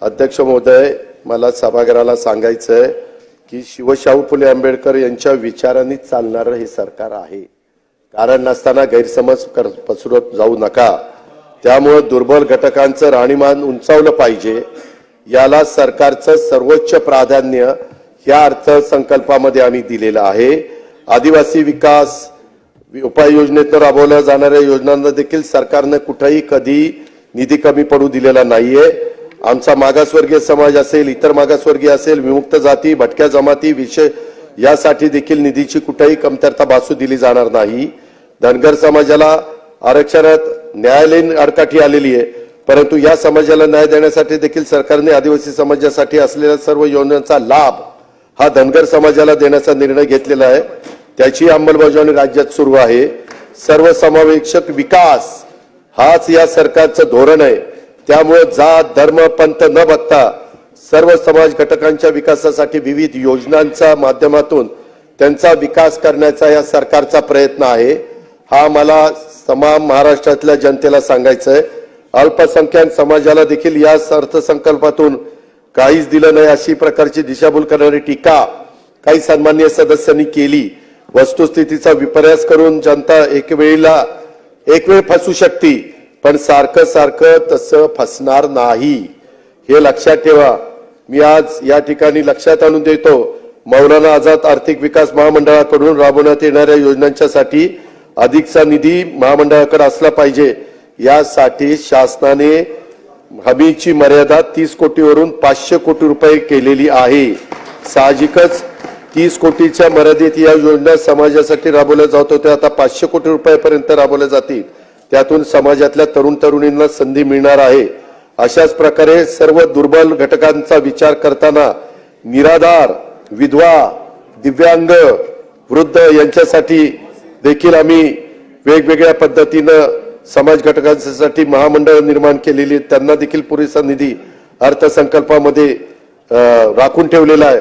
अध्यक्ष महोदय मला सभागृहाला सांगायचं आहे की शिवशाहू फुले आंबेडकर यांच्या विचारांनी चालणारं हे सरकार आहे. कारण नसताना गैरसमज कर- पसरत जाऊ नका. त्यामुळं दुर्बल घटकांचं राहणीमान उंचावलं पाहिजे. याला सरकारचं सर्वोच्च प्राधान्य या अर्थसंकल्पामध्ये आम्ही दिलेलं आहे. आदिवासी विकास उपाययोजनेतून राबवल्या जाणाऱ्या योजनांना देखील सरकारनं कुठंही कधी निधी कमी पडू दिलेला नाहीये. आमचा मागासवर्गीय समाज असेल इतर मागासवर्गीय असेल विमुक्त जाती भटक्या जमाती विषय यासाठी देखील निधीची कुठेही कमतरता भासू दिली जाणार नाही. धनगर समाजाला आरक्षणात न्यायालयीन अडकाठी आलेली आहे. परंतु या समाजाला न्याय देण्यासाठी देखील सरकारने आदिवासी समाजासाठी असलेल्या सर्व योजनांचा लाभ हा धनगर समाजाला देण्याचा निर्णय घेतलेला आहे. त्याची अंमलबजावणी राज्यात सुरू आहे. सर्वसमावेशक विकास हाच या सरकारचं धोरण आहे. त्यामुळे जात धर्म पंथ न बघता सर्व समाज घटकांच्या विकासासाठी विविध योजनांच्या माध्यमातून त्यांचा विकास करण्याचा या सरकारचा प्रयत्न आहे. हा मला तमाम महाराष्ट्रातल्या जनतेला सांगायचं आहे अल्पसंख्याक समाजाला देखील या अर्थसंकल्पातून काहीच दिलं नाही अशी प्रकारची दिशाभूल करणारी टीका काही सन्मान्य सदस्यांनी केली. वस्तुस्थितीचा विपर्यास करून जनता एक वेळेला एक वेळ फसू शकते. पण सारखं सारखं तसं फसणार नाही. हे लक्षात ठेवा. मी आज या ठिकाणी लक्षात आणून देतो मौलाना आझाद आर्थिक विकास महामंडळाकडून राबवण्यात येणाऱ्या योजनांच्यासाठी अधिकचा निधी महामंडळाकडे असला पाहिजे. यासाठी शासनाने हमीची मर्यादा तीस कोटीवरून पाचशे कोटी रुपये केलेली आहे. साहजिकच तीस कोटीच्या मर्यादेत या योजना समाजासाठी राबवल्या जात होत्या आता पाचशे कोटी रुपयापर्यंत राबवल्या जातील. त्यातून समाजातल्या तरुण तरुणींना संधी मिळणार आहे. अशाच प्रकारे सर्व दुर्बल घटकांचा विचार करताना निराधार विधवा दिव्यांग वृद्ध यांच्यासाठी देखील आम्ही वेगवेगळ्या पद्धतीनं समाज घटकांसाठी महामंडळ निर्माण केलेली त्यांना देखील पुरेसा निधी अर्थसंकल्पामध्ये राखून ठेवलेला आहे.